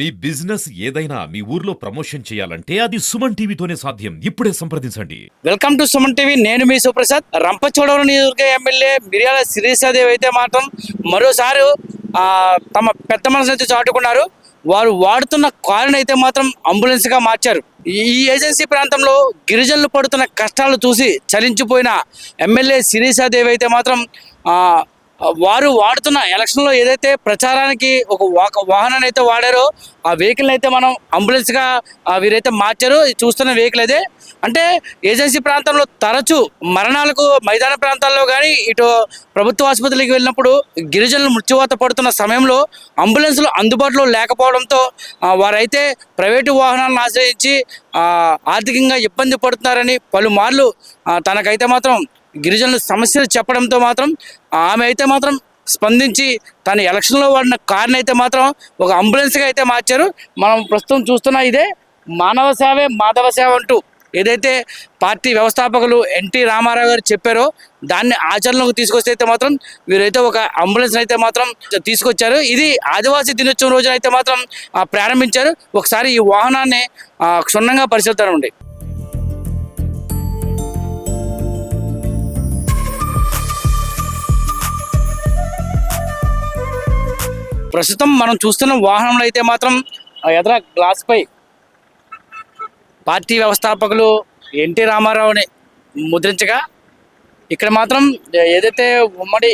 మీ business ఏదైనా మీ ఊర్లో promotion చేయాలంటే అది సుమన్ టీవీతోనే సాధ్యం. ఇప్పుడే సంప్రదించండి. Welcome to Suman TV. నేను మీ సుప్రసాద్. రంపచోడవరం నియోజకవర్గ ఎమ్మెల్యే మిర్యాల శిరీషాదేవి అయితే మాత్రం మరోసారి తమ పెద్ద మనసు అయితే చాటుకున్నారు. వారు వాడుతున్న కారుని అయితే మాత్రం అంబులెన్స్గా మార్చారు. ఈ ఏజెన్సీ ప్రాంతంలో గిరిజనులు పడుతున్న కష్టాలు చూసి చలించిపోయిన ఎమ్మెల్యే శిరీషాదేవి అయితే మాత్రం వారు వాడుతున్న ఎలక్షన్లో ఏదైతే ప్రచారానికి ఒక వాహనాన్ని అయితే వాడారో ఆ వెహికల్ అయితే మనం అంబులెన్స్గా వీరైతే మార్చారు చూస్తున్న వెహికల్ అదే. అంటే ఏజెన్సీ ప్రాంతంలో తరచూ మరణాలకు మైదాన ప్రాంతాల్లో కానీ ఇటు ప్రభుత్వ ఆసుపత్రికి వెళ్ళినప్పుడు గిరిజనులు మృత్యువాత పడుతున్న సమయంలో అంబులెన్స్లు అందుబాటులో లేకపోవడంతో వారైతే ప్రైవేటు వాహనాలను ఆశ్రయించి ఆర్థికంగా ఇబ్బంది పడుతున్నారని పలుమార్లు తనకైతే మాత్రం గిరిజనుల సమస్యలు చెప్పడంతో మాత్రం ఆమె అయితే మాత్రం స్పందించి తన ఎలక్షన్లో వాడిన కార్ని అయితే మాత్రం ఒక అంబులెన్స్గా అయితే మార్చారు. మనం ప్రస్తుతం చూస్తున్న ఇదే మానవ సేవే మాధవ సేవ అంటూ ఏదైతే పార్టీ వ్యవస్థాపకులు ఎన్టీ రామారావు గారు చెప్పారో దాన్ని ఆచరణలోకి తీసుకొస్తే అయితే మాత్రం వీరైతే ఒక అంబులెన్స్ అయితే మాత్రం తీసుకొచ్చారు. ఇది ఆదివాసీ దినోత్సవం రోజున అయితే మాత్రం ప్రారంభించారు. ఒకసారి ఈ వాహనాన్ని క్షుణ్ణంగా పరిశీలితారండి ప్రస్తుతం మనం చూస్తున్న వాహనంలో అయితే మాత్రం ఆ గ్లాస్ పై పార్టీ వ్యవస్థాపకులు ఎన్టీ రామారావుని ముద్రించగా ఇక్కడ మాత్రం ఏదైతే ఉమ్మడి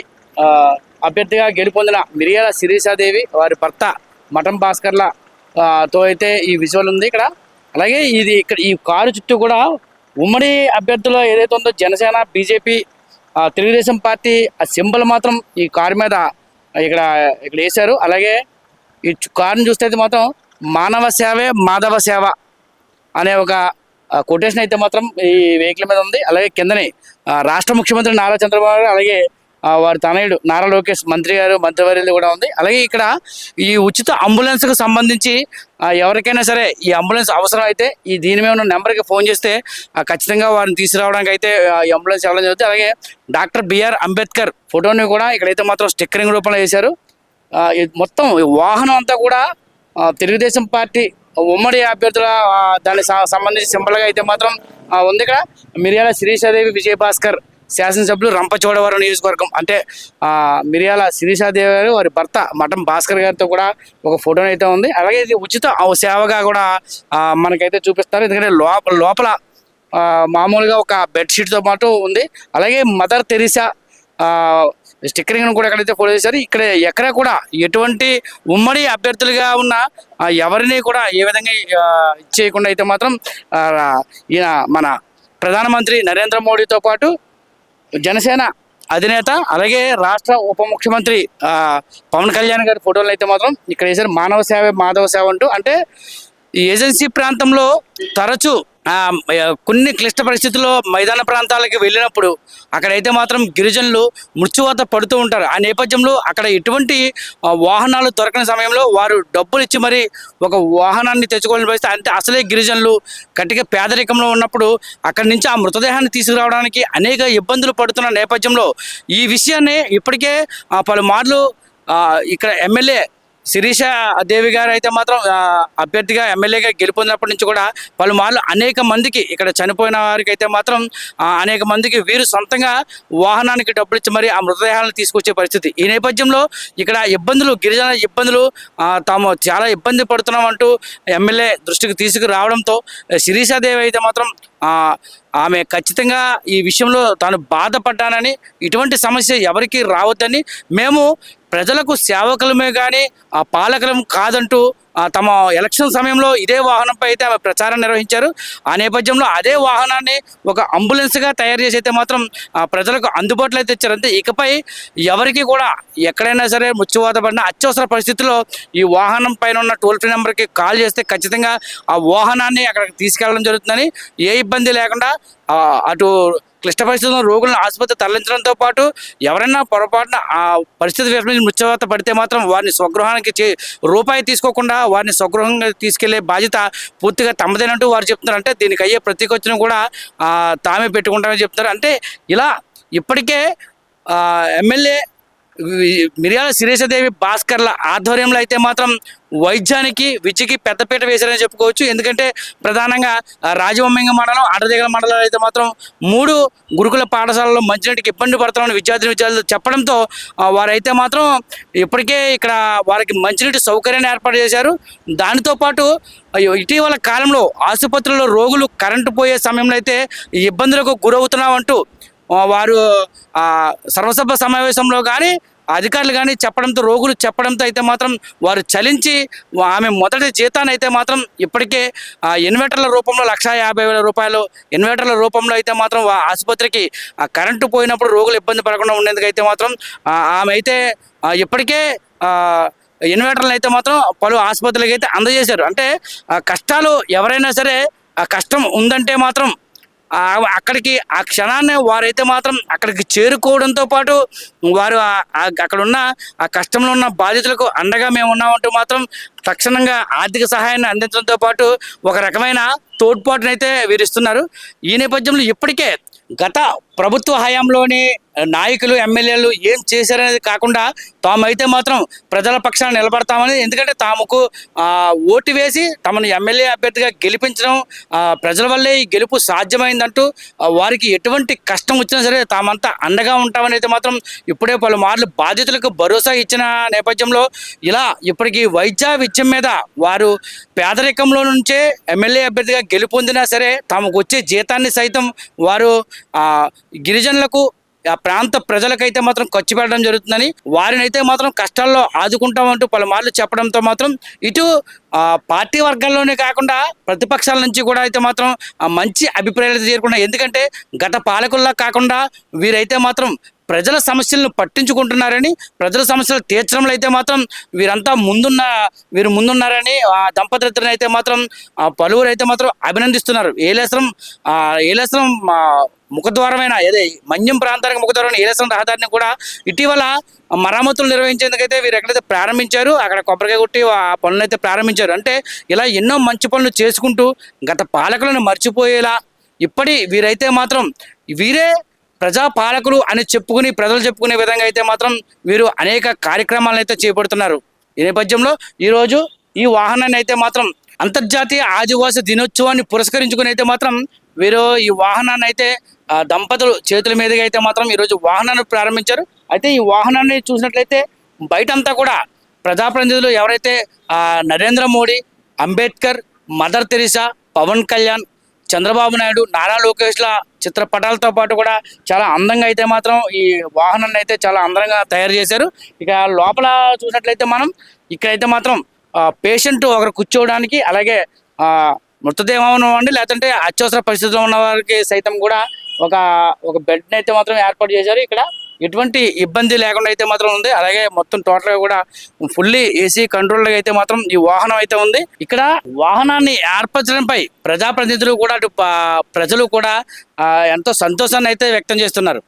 అభ్యర్థిగా గెలుపొందిన మిరియాల శిరీషాదేవి వారి భర్త మఠం భాస్కర్ల తో అయితే ఈ విజువల్ ఉంది ఇక్కడ. అలాగే ఇది ఇక్కడ ఈ కారు చుట్టూ కూడా ఉమ్మడి అభ్యర్థులు ఏదైతే ఉందో జనసేన బీజేపీ తెలుగుదేశం పార్టీ ఆ సింబల్ మాత్రం ఈ కారు మీద ఇక్కడ ఇక్కడ వేశారు. అలాగే ఈ కారుని చూస్తే మాత్రం మానవ సేవే మాధవ సేవ అనే ఒక కొటేషన్ అయితే మాత్రం ఈ వెహికల్ మీద ఉంది. అలాగే కిందనే రాష్ట్ర ముఖ్యమంత్రి నారా చంద్రబాబు గారు అలాగే వారి తనయుడు నారా లోకేష్ మంత్రి గారు మంత్రివర్యులు కూడా ఉంది. అలాగే ఇక్కడ ఈ ఉచిత అంబులెన్స్కు సంబంధించి ఎవరికైనా సరే ఈ అంబులెన్స్ అవసరం అయితే ఈ దీని మీద ఉన్న నెంబర్కి ఫోన్ చేస్తే ఖచ్చితంగా వారిని తీసుకురావడానికి అయితే ఆ, ఈ అంబులెన్స్ ఇవ్వడం జరుగుతుంది. అలాగే డాక్టర్ బిఆర్ అంబేద్కర్ ఫోటోని కూడా ఇక్కడైతే మాత్రం స్టిక్కరింగ్ రూపంలో వేశారు. మొత్తం వాహనం అంతా కూడా తెలుగుదేశం పార్టీ ఉమ్మడి అభ్యర్థుల దానికి సంబంధించి సింపుల్గా అయితే మాత్రం ఉంది ఇక్కడ. మిరియాల శిరీషాదేవి విజయభాస్కర్ శాసనసభ్యులు రంపచోడవరం నియోజకవర్గం. అంటే మిర్యాల మిరియాల శిరీషాదేవి గారు వారి భర్త మఠం భాస్కర్ గారితో కూడా ఒక ఫోటో అయితే ఉంది. అలాగే ఇది ఉచిత సేవగా కూడా మనకైతే చూపిస్తారు. ఎందుకంటే లోపల లోపల మామూలుగా ఒక బెడ్షీట్తో పాటు ఉంది. అలాగే మదర్ తెరిసా స్టిక్కరింగ్ కూడా ఎక్కడైతే ఫోటో చేశారు ఇక్కడ ఎక్కడ కూడా ఎటువంటి ఉమ్మడి అభ్యర్థులుగా ఉన్న ఎవరిని కూడా ఏ విధంగా ఇచ్చేయకుండా అయితే మాత్రం ఈయన మన ప్రధానమంత్రి నరేంద్ర మోడీతో పాటు జనసేన అధినేత అలాగే రాష్ట్ర ఉప ముఖ్యమంత్రి పవన్ కళ్యాణ్ గారి ఫోటోలు అయితే మాత్రం ఇక్కడ వేసారు మానవ సేవ మాధవ సేవ అంటూ. అంటే ఈ ఏజెన్సీ ప్రాంతంలో తరచూ కొన్ని క్లిష్ట పరిస్థితుల్లో మైదాన ప్రాంతాలకు వెళ్ళినప్పుడు అక్కడైతే మాత్రం గిరిజనులు మృత్యువాత పడుతూ ఉంటారు. ఆ నేపథ్యంలో అక్కడ ఎటువంటి వాహనాలు దొరకని సమయంలో వారు డబ్బులు ఇచ్చి మరి ఒక వాహనాన్ని తెచ్చుకోవాలని పరిస్థితి అంటే అసలే గిరిజనులు గట్టిగా పేదరికంలో ఉన్నప్పుడు అక్కడి నుంచి ఆ మృతదేహాన్ని తీసుకురావడానికి అనేక ఇబ్బందులు పడుతున్న నేపథ్యంలో ఈ విషయాన్ని ఇప్పటికే పలుమార్లు ఇక్కడ ఎమ్మెల్యే శిరీష దేవి గారు అయితే మాత్రం అభ్యర్థిగా ఎమ్మెల్యేగా గెలుపొందినప్పటి నుంచి కూడా పలుమార్లు అనేక మందికి ఇక్కడ చనిపోయిన వారికి అయితే మాత్రం అనేక మందికి వీరు సొంతంగా వాహనానికి డబ్బులు ఇచ్చి మరి ఆ మృతదేహాలను తీసుకొచ్చే పరిస్థితి. ఈ నేపథ్యంలో ఇక్కడ ఇబ్బందులు గిరిజన ఇబ్బందులు తాము చాలా ఇబ్బంది పడుతున్నాం అంటూ ఎమ్మెల్యే దృష్టికి తీసుకురావడంతో శిరీషాదేవి అయితే మాత్రం ఆమె ఖచ్చితంగా ఈ విషయంలో తాను బాధపడ్డానని ఇటువంటి సమస్య ఎవరికి రావద్దని మేము ప్రజలకు సేవకులమే కానీ ఆ పాలకులం కాదంటూ తమ ఎలక్షన్ సమయంలో ఇదే వాహనంపై అయితే ఆమె ప్రచారం నిర్వహించారు. ఆ నేపథ్యంలో అదే వాహనాన్ని ఒక అంబులెన్స్గా తయారు చేసి అయితే మాత్రం ప్రజలకు అందుబాటులో అయితే ఇచ్చారు. అంతే ఇకపై ఎవరికి కూడా ఎక్కడైనా సరే మృత్యువాత పడిన అత్యవసర పరిస్థితుల్లో ఈ వాహనం పైన ఉన్న టోల్ ఫ్రీ నెంబర్కి కాల్ చేస్తే ఖచ్చితంగా ఆ వాహనాన్ని అక్కడికి తీసుకెళ్ళడం జరుగుతుందని ఏ ఇబ్బంది లేకుండా అటు క్లిష్ట పరిస్థితుల్లో రోగులను ఆసుపత్రి తరలించడంతో పాటు ఎవరైనా పొరపాటున ఆ పరిస్థితి విషమించి మృత్యువాత పడితే మాత్రం వారిని స్వగృహానికి చే- రూపాయి తీసుకోకుండా వారిని స్వగృహంగా తీసుకెళ్ళే బాధ్యత పూర్తిగా తమదేనంటూ వారు చెప్తున్నారు. అంటే దీనికి అయ్యే ప్రతి కూడా తామే పెట్టుకుంటామని చెప్తున్నారు. అంటే ఇలా ఇప్పటికే ఎమ్మెల్యే మిర్యాల శిరీషదేవి భాస్కర్ల ఆధ్వర్యంలో అయితే మాత్రం వైద్యానికి విద్యకి పెద్దపీట వేశారని చెప్పుకోవచ్చు. ఎందుకంటే ప్రధానంగా రాజవమ్మింగ మండలం అడదిగల మండలం అయితే మాత్రం మూడు గురుకుల పాఠశాలలో మంచినీటికి ఇబ్బంది పడుతున్నామని విద్యార్థిని విద్యార్థులు చెప్పడంతో వారైతే మాత్రం ఇప్పటికే ఇక్కడ వారికి మంచినీటి సౌకర్యాన్ని ఏర్పాటు చేశారు. దానితో పాటు ఇటీవల కాలంలో ఆసుపత్రుల్లో రోగులు కరెంటు పోయే సమయంలో అయితే ఇబ్బందులకు గురవుతున్నామంటూ వారు ఆ, సర్వసభ సమావేశంలో కానీ అధికారులు కానీ చెప్పడంతో రోగులు చెప్పడంతో అయితే మాత్రం వారు చలించి ఆమె మొదటి జీతాన్ని అయితే మాత్రం ఇప్పటికే ఆ, ఇన్వర్టర్ల రూపంలో లక్ష యాభై వేల రూపాయలు ఇన్వర్టర్ల రూపంలో అయితే మాత్రం ఆసుపత్రికి కరెంటు పోయినప్పుడు రోగులు ఇబ్బంది పడకుండా ఉండేందుకు అయితే మాత్రం ఆమె అయితే ఇప్పటికే ఇన్వర్టర్లు అయితే మాత్రం పలు ఆసుపత్రులకి అయితే అందజేశారు. అంటే ఆ కష్టాలు ఎవరైనా సరే కష్టం ఉందంటే మాత్రం అక్కడికి ఆ క్షణాన్ని వారైతే మాత్రం అక్కడికి చేరుకోవడంతో పాటు వారు ఆ అక్కడ ఉన్న ఆ కష్టంలో ఉన్న బాధితులకు అండగా మేము ఉన్నామంటూ మాత్రం తక్షణంగా ఆర్థిక సహాయాన్ని అందించడంతో పాటు ఒక రకమైన తోడ్పాటునైతే వీరిస్తున్నారు. ఈ నేపథ్యంలో ఇప్పటికే గత ప్రభుత్వ హయాంలోని నాయకులు ఎమ్మెల్యేలు ఏం చేశారనేది కాకుండా తామైతే మాత్రం ప్రజల పక్షాన నిలబడతామని ఎందుకంటే తాముకు ఓటు వేసి తమను ఎమ్మెల్యే అభ్యర్థిగా గెలిపించడం ప్రజల వల్లే ఈ గెలుపు సాధ్యమైందంటూ వారికి ఎటువంటి కష్టం వచ్చినా సరే తామంతా అండగా ఉంటామని అయితే మాత్రం ఇప్పుడే పలుమార్లు బాధితులకు భరోసా ఇచ్చిన నేపథ్యంలో ఇలా ఇప్పటికీ వైద్య విద్యం మీద వారు పేదరికంలో నుంచే ఎమ్మెల్యే అభ్యర్థిగా గెలుపొందినా సరే తమకు వచ్చే జీతాన్ని సైతం వారు గిరిజనులకు ఆ ప్రాంత ప్రజలకైతే మాత్రం ఖర్చు పెట్టడం జరుగుతుందని వారిని అయితే మాత్రం కష్టాల్లో ఆదుకుంటామంటూ పలుమార్లు చెప్పడంతో మాత్రం ఇటు పార్టీ వర్గాల్లోనే కాకుండా ప్రతిపక్షాల నుంచి కూడా అయితే మాత్రం మంచి అభిప్రాయాలు చేరుకున్నాయి. ఎందుకంటే గత పాలకుల్లా కాకుండా వీరైతే మాత్రం ప్రజల సమస్యలను పట్టించుకుంటున్నారని ప్రజల సమస్యలు తీర్చడంలో అయితే మాత్రం వీరంతా ముందున్న వీరు ముందున్నారని ఆ దంపతులిద్దరిని అయితే మాత్రం పలువురు అయితే మాత్రం అభినందిస్తున్నారు. ఏలేశ్వరం ఏలేశ్వరం ముఖద్వారమైన ఏదే మన్యం ప్రాంతానికి ముఖద్వారమైన ఏలేశ్వరం రహదారిని కూడా ఇటీవల మరమ్మతులు నిర్వహించేందుకైతే వీరు ఎక్కడైతే ప్రారంభించారు అక్కడ కొబ్బరికాయ కొట్టి ఆ పనులు అయితే ప్రారంభించారు. అంటే ఇలా ఎన్నో మంచి పనులు చేసుకుంటూ గత పాలకులను మర్చిపోయేలా ఇప్పటి వీరైతే మాత్రం వీరే ప్రజాపాలకులు అని చెప్పుకుని ప్రజలు చెప్పుకునే విధంగా అయితే మాత్రం వీరు అనేక కార్యక్రమాలను అయితే చేపడుతున్నారు. ఈ నేపథ్యంలో ఈరోజు ఈ వాహనాన్ని అయితే మాత్రం అంతర్జాతీయ ఆదివాసీ దినోత్సవాన్ని పురస్కరించుకుని అయితే మాత్రం వీరు ఈ వాహనాన్ని అయితే దంపతులు చేతుల మీదుగా అయితే మాత్రం ఈరోజు వాహనాన్ని ప్రారంభించారు. అయితే ఈ వాహనాన్ని చూసినట్లయితే బయటంతా కూడా ప్రజాప్రతినిధులు ఎవరైతే నరేంద్ర మోడీ అంబేద్కర్ మదర్ తెరిసా పవన్ కళ్యాణ్ చంద్రబాబు నాయుడు నారా లోకేష్ల చిత్రపటాలతో పాటు కూడా చాలా అందంగా అయితే మాత్రం ఈ వాహనాన్ని అయితే చాలా అందంగా తయారు చేశారు. ఇక లోపల చూసినట్లయితే మనం ఇక్కడైతే మాత్రం పేషెంట్ ఒకరు కూర్చోవడానికి అలాగే ఆ, మృతదేహం అండి లేదంటే అత్యవసర పరిస్థితిలో ఉన్న వారికి సైతం కూడా ఒక ఒక బెడ్ని అయితే మాత్రం ఏర్పాటు చేశారు. ఇక్కడ ఎటువంటి ఇబ్బంది లేకుండా అయితే మాత్రం ఉంది. అలాగే మొత్తం టోటల్గా కూడా ఫుల్లీ ఏసీ కంట్రోల్ అయితే మాత్రం ఈ వాహనం అయితే ఉంది. ఇక్కడ వాహనాన్ని ఏర్పరచడంపై ప్రజాప్రతినిధులు కూడా అటు ప్రజలు కూడా ఎంతో సంతోషాన్ని అయితే వ్యక్తం చేస్తున్నారు.